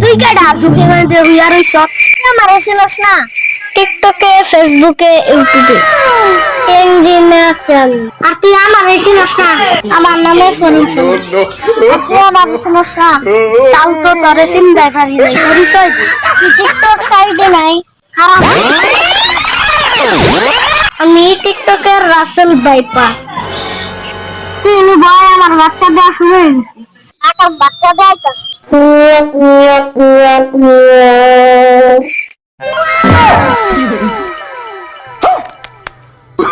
তুই কে ঢাসুকে মানে দে হুইয়ার হইছ? আমার ছিলস না। টিকটকে ফেসবুকে ইউটিউবে। আছেন আর তুই আমার না। আমার নামে ফোন শুন তুই আমার ছিলস না। তাও তো তোরে চিন্তাই পারি নাই। পরিচয় তুই টিকটক আইডি নাই। খারাপ। আমি টিকটকের রাসেল বাইপা তিন ভয় আমার বাচ্চা দেওয়া শুরু হয়ে গেছে। এখন বাচ্চা দেওয়াইতাছে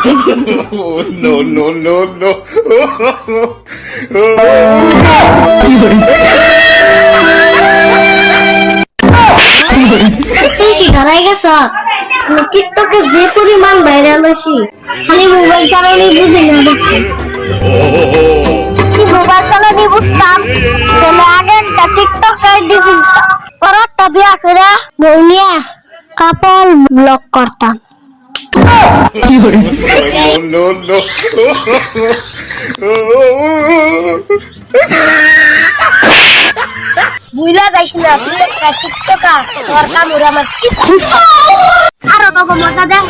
no, no, no, no. ধরাই গেছ? আমি টিকটকে যে পরিমাণ ভাইরাল হয়েছি খালি মোবাইল চালানি বুঝি না মোবাইল চালানি বুঝতাম? তাহলে আগে একটা টিকটক আইডি খুলতাম। পরে একটা বিয়া করে কাপল ব্লক করতাম। No, no. বুঝলা যাইস না টিকটকার তোর কাম ওরা আমার আরও বাবা মজা দেখ